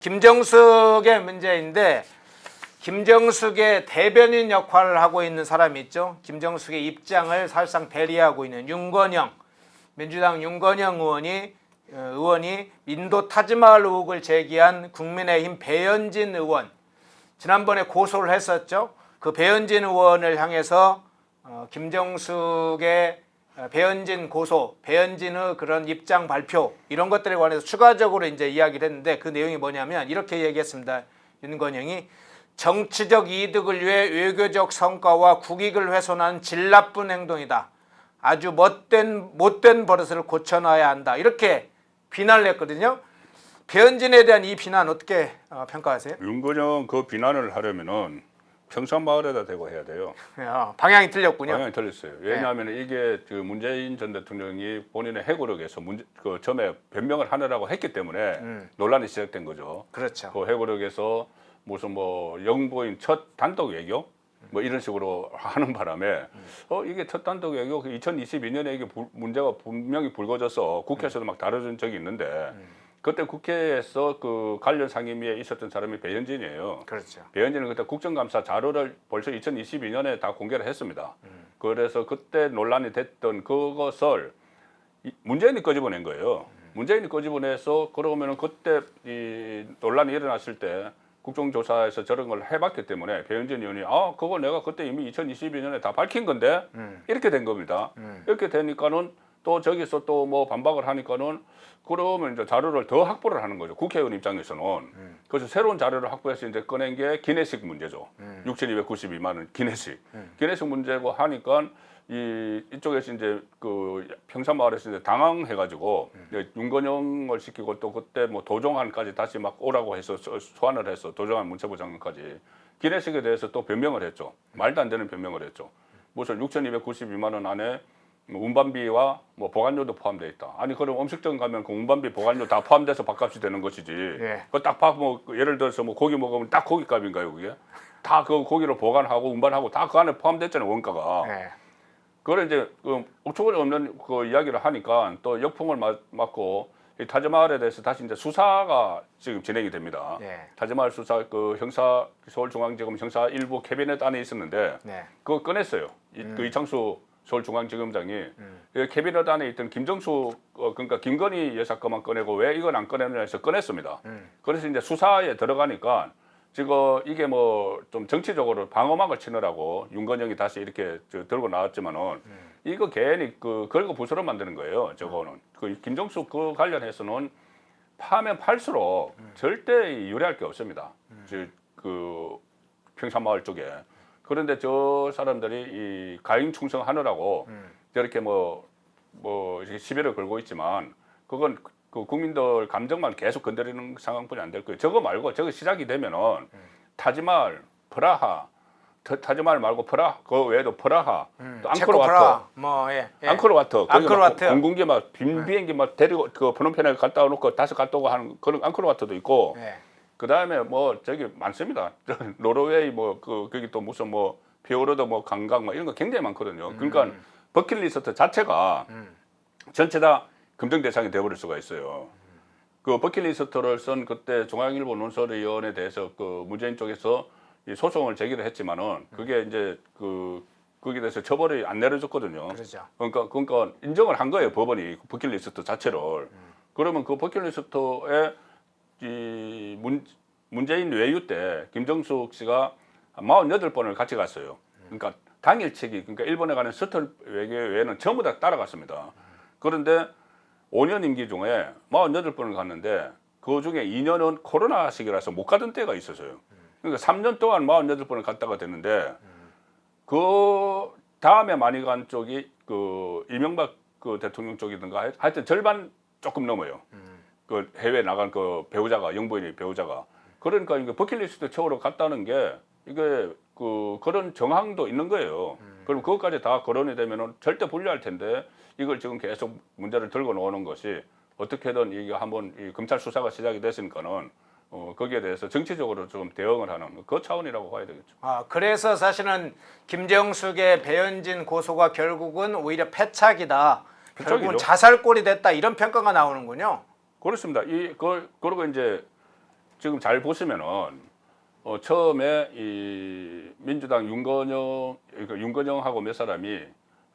김정숙의 문제인데 김정숙의 대변인 역할을 하고 있는 사람이 있죠. 김정숙의 입장을 사실상 대리하고 있는 윤건영 민주당 윤건영 의원이 어, 의원이 인도 타지마할 의혹을 제기한 국민의힘 배현진 의원 지난번에 고소를 했었죠. 그 배현진 의원을 향해서 어, 김정숙의 어, 배현진 고소, 배현진의 그런 입장 발표 이런 것들에 관해서 추가적으로 이제 이야기를 했는데 그 내용이 뭐냐면 이렇게 얘기했습니다. 윤건영이 정치적 이득을 위해 외교적 성과와 국익을 훼손한 질 나쁜 행동이다. 아주 못된 못된 버릇을 고쳐놔야 한다. 이렇게 비난을 했거든요. 배현진에 대한 이 비난 어떻게 어, 평가하세요? 윤건영 그 비난을 하려면은 평산마을에다 대고 해야 돼요. 어, 방향이 틀렸군요. 방향이 틀렸어요. 왜냐하면 이게 그 문재인 전 대통령이 본인의 해고력에서 문제, 그 처음에 변명을 하느라고 했기 때문에 음. 논란이 시작된 거죠. 그렇죠. 그 해고력에서 무슨 뭐 영부인 첫 단독 외교 뭐 이런 식으로 하는 바람에 어 이게 첫 단독 외교 2022년에 이게 불- 문제가 분명히 불거져서 국회에서도 막 다뤄진 적이 있는데 그때 국회에서 그 관련 상임위에 있었던 사람이 배현진이에요. 그렇죠. 배현진은 그때 국정감사 자료를 벌써 2022년에 다 공개를 했습니다. 그래서 그때 논란이 됐던 그것을 이- 문재인이 끄집어낸 거예요. 문재인이 끄집어내서 그러면은 그때 이 논란이 일어났을 때 국정조사에서 저런 걸 해봤기 때문에 배현진 의원이 아 그거 내가 그때 이미 2022년에 다 밝힌 건데 음. 이렇게 된 겁니다. 음. 이렇게 되니까는 또 저기서 또 뭐 반박을 하니까는 그러면 이제 자료를 더 확보를 하는 거죠. 국회의원 입장에서는. 음. 그래서 새로운 자료를 확보해서 이제 꺼낸 게 기내식 문제죠. 음. 6,292만 원 기내식. 음. 기내식 문제고 하니까 이 이쪽에서 이제 그 평산마을에서 이제 당황해가지고 음. 윤건영을 시키고 또 그때 뭐 도종환까지 다시 막 오라고 해서 소- 소환을 해서 도종환 문체부 장관까지 기내식에 대해서 또 변명을 했죠. 말도 안 되는 변명을 했죠. 무슨 6,292만 원 안에 뭐 운반비와 뭐 보관료도 포함되어 있다. 아니 그럼 음식점 가면 그 운반비 보관료 다 포함돼서 밥값이 되는 것이지. 예. 그딱뭐 예를 들어서 뭐 고기 먹으면 딱 고기값인가요 그게? 다 그 고기를 보관하고 운반하고 다 그 안에 포함됐잖아요 원가가. 네. 그걸 이제 그 옥초근이 없는 그 이야기를 하니까 또 역풍을 맞, 맞고 이 타지마을에 대해서 다시 이제 수사가 지금 진행이 됩니다. 네. 타지마을 수사 그 형사 서울중앙지검 형사 일부 캐비넷 안에 있었는데 네. 그거 꺼냈어요. 이, 그 이창수 서울중앙지검장이 그 캐비넷 안에 있던 김정수 어, 그러니까 김건희 여사 거만 꺼내고 왜 이건 안 꺼내느냐 해서 꺼냈습니다. 음. 그래서 이제 수사에 들어가니까 지금 이게 뭐 좀 정치적으로 방어막을 치느라고 윤건영이 다시 이렇게 저 들고 나왔지만은 이거 괜히 그 걸고 부스럼 만드는 거예요. 저거는 그 김정수 그 관련해서는 파면 팔수록 절대 유리할 게 없습니다. 즉 그 평산마을 쪽에 그런데 저 사람들이 이 가인 충성하느라고 음. 저렇게 뭐, 뭐, 시비를 걸고 있지만, 그건 그 국민들 감정만 계속 건드리는 상황뿐이 안 될 거예요. 저거 말고, 저거 시작이 되면은, 타지말, 프라하, 타- 타지말 말고 프라, 그 외에도 프라하, 음. 또 앙코르와트, 뭐 예. 예. 앙코르와트, 앙코르와트. 공군기 막 빈 비행기 막 데리고 그 프놈펜에 갔다 놓고 다시 갔다 오고 하는 그런 앙코르와트도 있고, 예. 그 다음에 뭐 저기 많습니다. 노르웨이 뭐 그 거기 또 무슨 뭐 피오르드 뭐 관광 뭐 이런 거 굉장히 많거든요. 그러니까 버킷리스트 자체가 음. 전체 다 검증 대상이 되어버릴 수가 있어요. 그 버킷리스트를 쓴 그때 중앙일보 논설위원에 대해서 그 문재인 쪽에서 이 소송을 제기를 했지만은 그게 이제 그 거기에 대해서 처벌이 안 내려졌거든요. 그렇죠. 그러니까 그러니까 인정을 한 거예요 법원이 그 버킷리스트 자체를. 그러면 그 버킷리스트에 이 문, 문재인 외유 때 김정숙 씨가 48번을 같이 갔어요. 그러니까 당일치기 그러니까 일본에 가는 스털 외교 외에는 전부 다 따라갔습니다. 그런데 5년 임기 중에 48번을 갔는데 그 중에 2년은 코로나 시기라서 못 가던 때가 있었어요. 그러니까 3년 동안 48번을 갔다가 됐는데 그 다음에 많이 간 쪽이 그 이명박 그 대통령 쪽이든가 하- 하여튼 절반 조금 넘어요. 그 해외 나간 그 배우자가 영부인의 배우자가 그러니까 이게 버킷리스트 쪽으로 갔다는 게 이게 그 그런 정황도 있는 거예요. 그럼 그것까지 다 거론이 되면은 절대 불리할 텐데 이걸 지금 계속 문제를 들고 나오는 것이 어떻게든 이게 한번 이 검찰 수사가 시작이 됐으니까는 어 거기에 대해서 정치적으로 좀 대응을 하는 그 차원이라고 봐야 되겠죠. 아, 그래서 사실은 김정숙의 배현진 고소가 결국은 오히려 패착이다. 결국은. 자살골이 됐다 이런 평가가 나오는군요. 그렇습니다. 이 그, 그리고 이제 지금 잘 보시면은 어, 처음에 이 민주당 윤건영 그러니까 윤건영하고 몇 사람이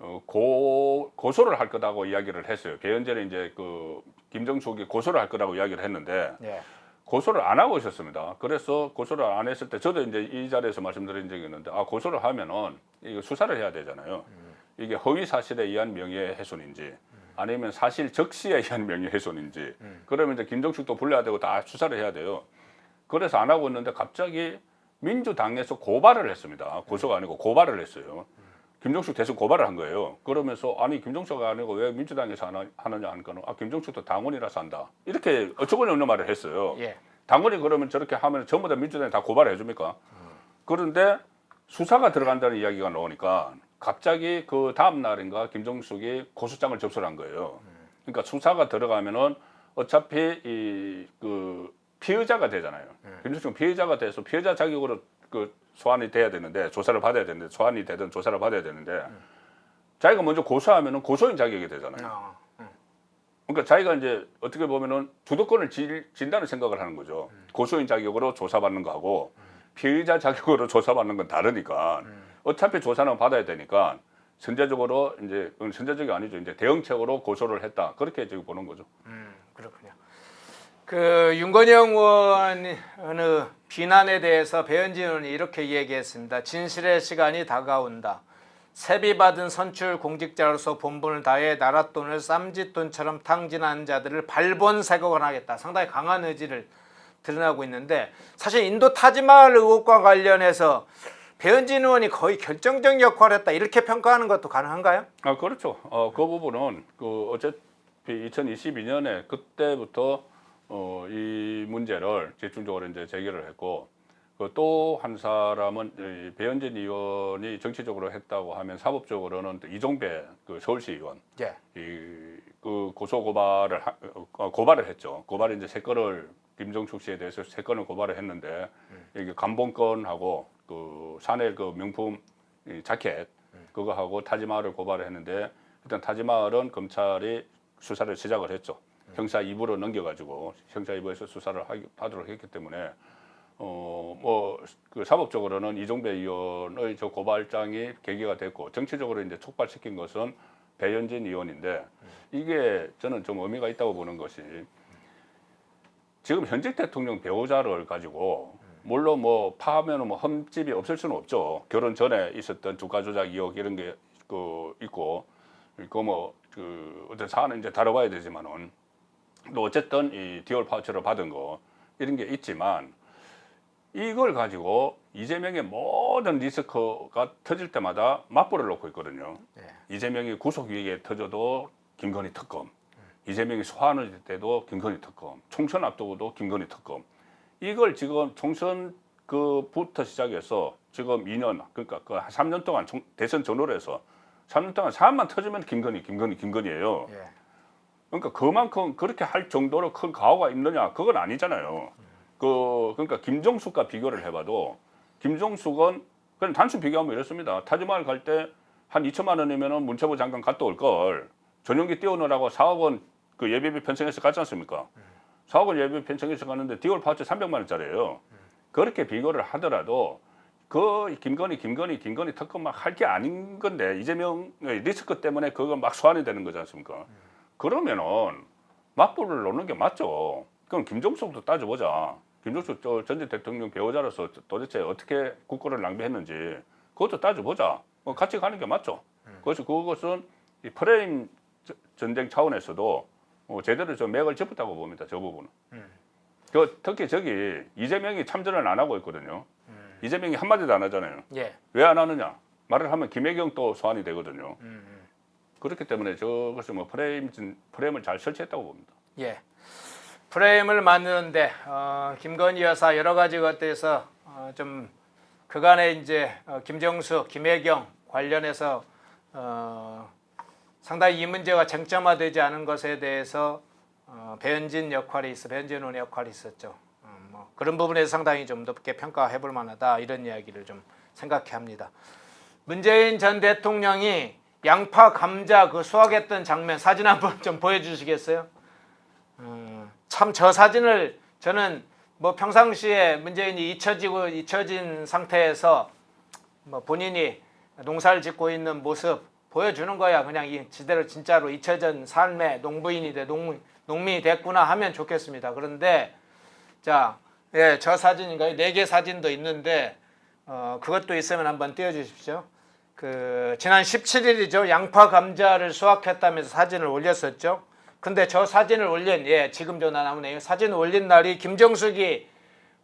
어, 고 고소를 할 거다고 이야기를 했어요. 배현재는 이제 그 김정숙이 고소를 할 거라고 이야기를 했는데 예. 고소를 안 하고 있었습니다. 그래서 고소를 안 했을 때 저도 이제 이 자리에서 말씀드린 적이 있는데 아 고소를 하면은 이거 수사를 해야 되잖아요. 이게 허위 사실에 의한 명예훼손인지 아니면 사실 적시에 의한 명예훼손인지 그러면 이제 김정숙도 불러야 되고 다 수사를 해야 돼요. 그래서 안 하고 있는데 갑자기 민주당에서 고발을 했습니다. 고소가 아니고 고발을 했어요. 김정숙 대선 고발을 한 거예요. 그러면서 아니 김정숙가 아니고 왜 민주당에서 하나, 하느냐 하니까 아 김정숙도 당원이라서 한다. 이렇게 어처구니 없는 말을 했어요. 예. 당원이 그러면 저렇게 하면 전부 다 민주당이 다 고발해 줍니까? 그런데 수사가 들어간다는 이야기가 나오니까 갑자기 그 다음 날인가 김정숙이 고소장을 접수를 한 거예요. 그러니까 수사가 들어가면은 어차피 이 그 피의자가 되잖아요. 김정숙 피의자가 돼서 피의자 자격으로 그 소환이 돼야 되는데 조사를 받아야 되는데 소환이 되든 조사를 받아야 되는데 자기가 먼저 고소하면은 고소인 자격이 되잖아요. 어. 그러니까 자기가 이제 어떻게 보면은 주도권을 질, 진다는 생각을 하는 거죠. 고소인 자격으로 조사받는 거하고 피의자 자격으로 조사받는 건 다르니까 어차피 조사는 받아야 되니까 선제적으로 이제 그건 선제적이 아니죠. 이제 대응책으로 고소를 했다. 그렇게 지금 보는 거죠. 음, 그렇군요. 그 윤건영 의원의 비난에 대해서 배현진 의원이 이렇게 얘기했습니다. 진실의 시간이 다가온다. 세비 받은 선출 공직자로서 본분을 다해 나라 돈을 쌈짓돈처럼 탕진한 자들을 발본색원하겠다. 상당히 강한 의지를 드러나고 있는데 사실 인도 타지마할 의혹과 관련해서 배현진 의원이 거의 결정적 역할을 했다 이렇게 평가하는 것도 가능한가요? 아 그렇죠. 어, 그 부분은 그 어차피 2022년에 그때부터 어, 이 문제를 집중적으로 이제 제기를 했고 그 또 한 사람은 이 배현진 의원이 정치적으로 했다고 하면 사법적으로는 또 이종배 그 서울시 의원 예. 이그 고소 고발을 하, 어, 고발을 했죠. 고발을 이제 세 건을 김정숙 씨에 대해서 세 건을 고발을 했는데 이게 감봉권하고 그 샤넬 그 명품 이 자켓 그거하고 타지마을을 고발을 했는데 일단 타지마을은 검찰이 수사를 시작을 했죠. 형사 2부로 넘겨가지고 형사 2부에서 수사를 하기, 하도록 했기 때문에 어뭐 그 사법적으로는 이종배 의원의 저 고발장이 계기가 됐고 정치적으로 이제 촉발시킨 것은 배현진 의원인데 이게 저는 좀 의미가 있다고 보는 것이 지금 현직 대통령 배우자를 가지고 물론 뭐 파하면은 뭐 흠집이 없을 수는 없죠. 결혼 전에 있었던 주가 조작 의혹 이런 게 그 있고 그 뭐그 어떤 사안은 이제 다뤄봐야 되지만은 또 어쨌든 이 디올 파우처를 받은 거 이런 게 있지만 이걸 가지고 이재명의 모든 리스크가 터질 때마다 맞불을 놓고 있거든요. 네. 이재명이 구속 위기에 터져도 김건희 특검, 이재명이 소환을 될 때도 김건희 특검, 총선 앞두고도 김건희 특검. 이걸 지금 총선 그부터 시작해서 지금 2년 그러니까 그 3년 동안 총- 대선 전후로 해서 3년 동안 사안만 터지면 김건희, 김건희, 김건희예요. 예. 그러니까 그만큼 그렇게 할 정도로 큰 가오가 있느냐 그건 아니잖아요. 그 그러니까 김정숙과 비교를 해봐도 김정숙은 그냥 단순 비교하면 이렇습니다. 타지마을 갈 때 한 2천만 원이면은 문체부 장관 갔다 올 걸 전용기 띄워놓으라고 4억 원 그 예비비 편성해서 갔지 않습니까? 4억 원 예비비 편성해서 갔는데 디올 파우치 300만 원짜리예요. 그렇게 비교를 하더라도 그 김건희 김건희 김건희 특검 막 할 게 아닌 건데 이재명의 리스크 때문에 그거 막 소환이 되는 거지 않습니까? 그러면은 맞불을 놓는 게 맞죠. 그럼 김종숙도 따져보자. 김종숙 저 전직 대통령 배우자로서 도대체 어떻게 국고를 낭비했는지 그것도 따져보자. 뭐 같이 가는 게 맞죠. 그래서 그것은 이 프레임 저- 전쟁 차원에서도 뭐 제대로 저 맥을 짚었다고 봅니다. 저 부분은. 그 특히 저기 이재명이 참전을 안 하고 있거든요. 이재명이 한마디도 안 하잖아요. 예. 왜 안 하느냐? 말을 하면 김혜경 또 소환이 되거든요. 음, 그렇기 때문에 저것을 뭐 프레임 프레임을 잘 설치했다고 봅니다. 예. 프레임을 만드는데 어, 김건희 여사 여러 가지 것들에서 어, 좀 그간에 이제 어, 김정수, 김혜경 관련해서 어, 상당히 이 문제가 쟁점화되지 않은 것에 대해서 어, 배현진 역할이 있어, 배현진 의원의 역할이 있었죠. 어, 뭐 그런 부분에서 상당히 좀 높게 평가해 볼 만하다 이런 이야기를 좀 생각해 합니다. 문재인 전 대통령이 양파 감자 그 수확했던 장면 사진 한번 좀 보여주시겠어요? 참저 사진을 저는 뭐 평상시에 문재인이 잊혀지고 잊혀진 상태에서 뭐 본인이 농사를 짓고 있는 모습 보여주는 거야. 그냥 이 지대로 진짜로 잊혀진 삶의 농부인이 돼 농, 농민이 됐구나 하면 좋겠습니다. 그런데 자, 예, 저 사진인가요? 네 개 사진도 있는데 어, 그것도 있으면 한번 띄워 주십시오. 그 지난 17일이죠. 양파 감자를 수확했다면서 사진을 올렸었죠. 근데 저 사진을 올린 예 지금 전화 나오네요. 사진 올린 날이 김정숙이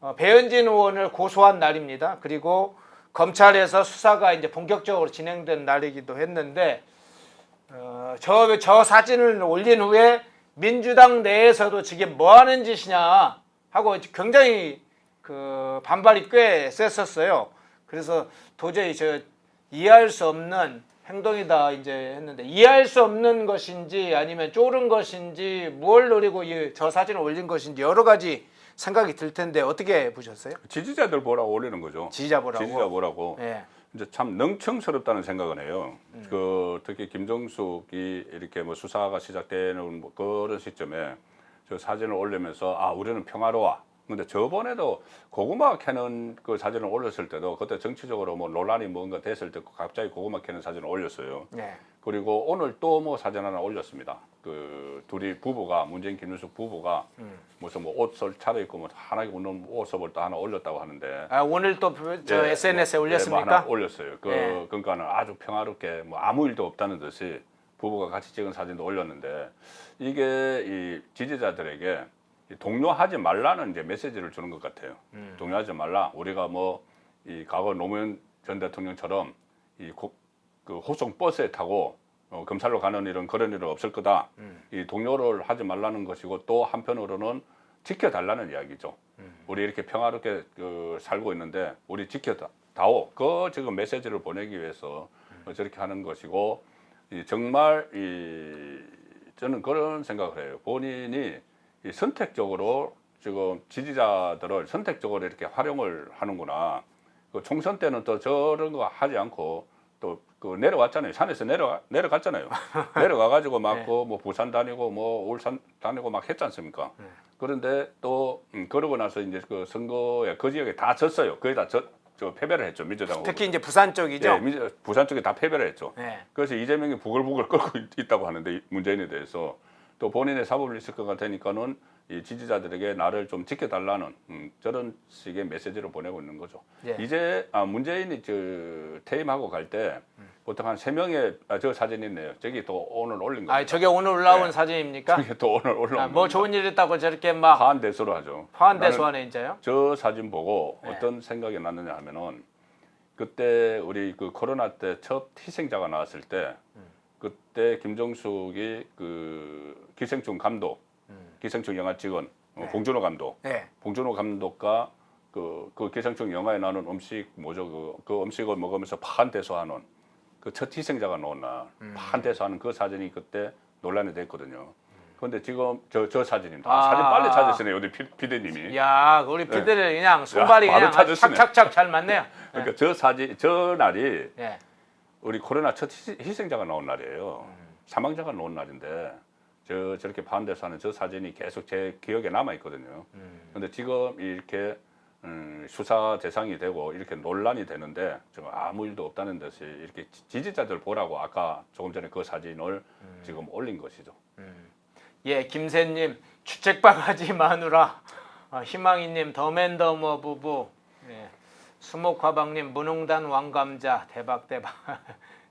어, 배현진 의원을 고소한 날입니다. 그리고 검찰에서 수사가 이제 본격적으로 진행된 날이기도 했는데 어, 저, 저 사진을 올린 후에 민주당 내에서도 지금 뭐 하는 짓이냐 하고 굉장히 그 반발이 꽤 셌었어요. 그래서 도저히 저 이해할 수 없는 행동이다 이제 했는데 이해할 수 없는 것인지 아니면 쫄은 것인지 무엇을 노리고 이저 사진을 올린 것인지 여러 가지 생각이 들 텐데 어떻게 보셨어요? 지지자들 보라고 올리는 거죠. 지지자 보라고. 지지자 보라고. 예. 이제 참 능청스럽다는 생각은 해요. 음. 그 특히 김정숙이 이렇게 뭐 수사가 시작되는 뭐 그런 시점에 저 사진을 올리면서 아 우리는 평화로워. 근데 저번에도 고구마 캐는 그 사진을 올렸을 때도 그때 정치적으로 뭐 논란이 뭔가 됐을 때 갑자기 고구마 캐는 사진을 올렸어요. 예. 그리고 오늘 또 뭐 사진 하나 올렸습니다. 그 둘이 부부가 문재인 김윤숙 부부가 음. 무슨 뭐 옷을 차려입고 뭐 하나의 웃는 모습을 또 하나 올렸다고 하는데 아, 오늘 또저 예, SNS에 뭐, 예, 뭐 올렸습니까? 하나 올렸어요. 그 예. 그러니까는 아주 평화롭게 뭐 아무 일도 없다는 듯이 부부가 같이 찍은 사진도 올렸는데 이게 이 지지자들에게 이 동요하지 말라는 이제 메시지를 주는 것 같아요. 음. 동요하지 말라. 우리가 뭐 이 과거 노무현 전 대통령처럼 이그 호송 버스에 타고 어, 검찰로 가는 일은 그런 일은 없을 거다. 음. 이 동요를 하지 말라는 것이고 또 한편으로는 지켜달라는 이야기죠. 음. 우리 이렇게 평화롭게 그 살고 있는데 우리 지켜다오. 그 지금 메시지를 보내기 위해서 어, 저렇게 하는 것이고 이 정말 이 저는 그런 생각을 해요. 본인이 이 선택적으로 지금 지지자들을 선택적으로 이렇게 활용을 하는구나. 그 총선 때는 또 저런 거 하지 않고 또 그 내려왔잖아요. 산에서 내려 내려갔잖아요. 내려가 가지고 막 네. 그뭐 부산 다니고 뭐 울산 다니고 막 했지 않습니까? 그런데 또 음, 그러고 나서 이제 그 선거에 그 지역에 다 졌어요. 거의 다 저, 저 패배를 했죠 민주당하고. 특히 이제 부산 쪽이죠. 예, 민주, 부산 쪽에 다 패배를 했죠. 예. 그래서 이재명이 부글부글 끓고 있- 있다고 하는데 이 문재인에 대해서 또 본인의 사법 리스크가 되니까는 이 지지자들에게 나를 좀 지켜달라는 음, 저런 식의 메시지를 보내고 있는 거죠. 예. 이제 아, 문재인이 저 퇴임하고 갈 때 보통 한 세 명의 아, 저 사진 있네요. 저기 또 오늘 올린 거. 아, 저게 오늘 올라온 네. 사진입니까? 저기 또 오늘 올라온 아, 뭐. 좋은 일 있다고 저렇게 막 파한 대수로 하죠. 화한 나는 대소하네 진짜요? 저 사진 보고 네. 어떤 생각이 났느냐 하면은 그때 우리 그 코로나 때 첫 희생자가 나왔을 때 음. 그때 김정숙이 그 기생충 감독, 음. 기생충 영화 찍은 어, 네. 봉준호 감독, 예. 봉준호 감독과 그, 그 기생충 영화에 나오는 음식 뭐죠 그, 그 음식을 먹으면서 파한 대소하는 그 첫 희생자가 나온 날 음. 파한 대소하는 그 사진이 그때 논란이 됐거든요. 그런데 지금 저, 저 사진입니다. 아, 아. 사진 빨리 찾으시네요, 우리 피, 피디님이. 야, 우리 피디를 그냥 손발이 네. 바로 그냥 찾으시네. 착착착 잘 맞네요. 그러니까 저 사진 저 날이 예. 우리 코로나 첫 희- 희생자가 나온 날이에요. 음. 사망자가 나온 날인데 저 저렇게 반대서 하는 저 사진이 계속 제 기억에 남아 있거든요. 음. 근데 지금 이렇게 음, 수사 대상이 되고 이렇게 논란이 되는데 지금 아무 일도 없다는 듯이 이렇게 지- 지지자들 보라고 아까 조금 전에 그 사진을 음. 지금 올린 것이죠. 예, 김새님 주책바가지 마누라, 어, 희망이님 더맨더머 부부, 예, 수목화방님 무능단 왕감자 대박 대박,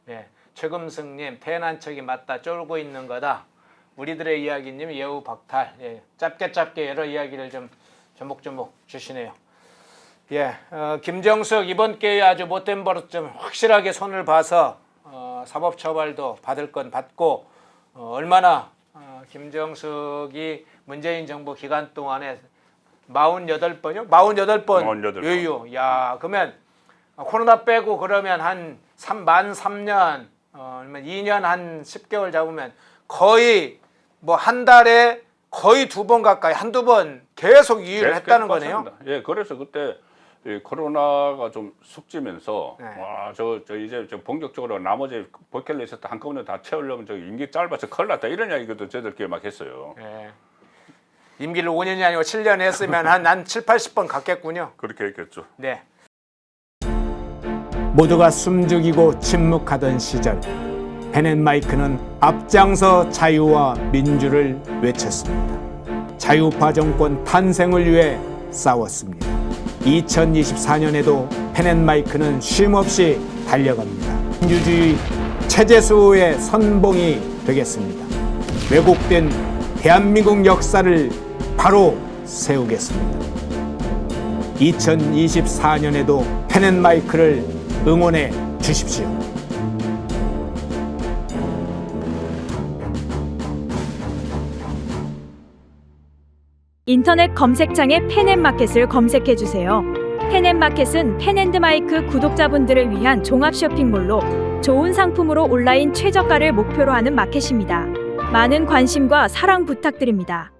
예, 최금승님 태난척이 맞다 쫄고 있는 거다. 우리들의 이야기님 예우 박탈, 예, 짧게 짧게 여러 이야기를 좀 조목조목 주시네요. 예, 어, 김정숙 이번 기회에 아주 못된 버릇 좀 확실하게 손을 봐서 어, 사법 처벌도 받을 건 받고 어, 얼마나 어, 김정숙이 문재인 정부 기간 동안에 48번이요? 48 번 48번. 유유. 야, 그러면 코로나 빼고 그러면 한 3, 만 3년 어, 아니면 2년 한 10개월 잡으면 거의 뭐 한 달에 거의 두 번 가까이 한두 번 계속 유의를 계속 했다는 거네요. 예, 그래서 그때 이 코로나가 좀 숙지면서 네. 와, 저, 저 이제 저 본격적으로 나머지 버킷리스트 한꺼번에 다 채우려면 저 임기 짧아서 큰일 났다 이런 이야기도 저들끼리 막 했어요. 예. 임기를 5년이 아니고 7년 했으면 한난 7, 80번 갔겠군요. 그렇게 했겠죠. 네. 모두가 숨죽이고 침묵하던 시절 펜앤마이크는 앞장서 자유와 민주를 외쳤습니다. 자유파 정권 탄생을 위해 싸웠습니다. 2024년에도 펜앤마이크는 쉼없이 달려갑니다. 민주주의 체제수호의 선봉이 되겠습니다. 왜곡된 대한민국 역사를 바로 세우겠습니다. 2024년에도 펜앤마이크를 응원해 주십시오. 인터넷 검색창에 펜앤마켓을 검색해 주세요. 펜앤마켓은 펜앤드마이크 구독자분들을 위한 종합 쇼핑몰로 좋은 상품으로 온라인 최저가를 목표로 하는 마켓입니다. 많은 관심과 사랑 부탁드립니다.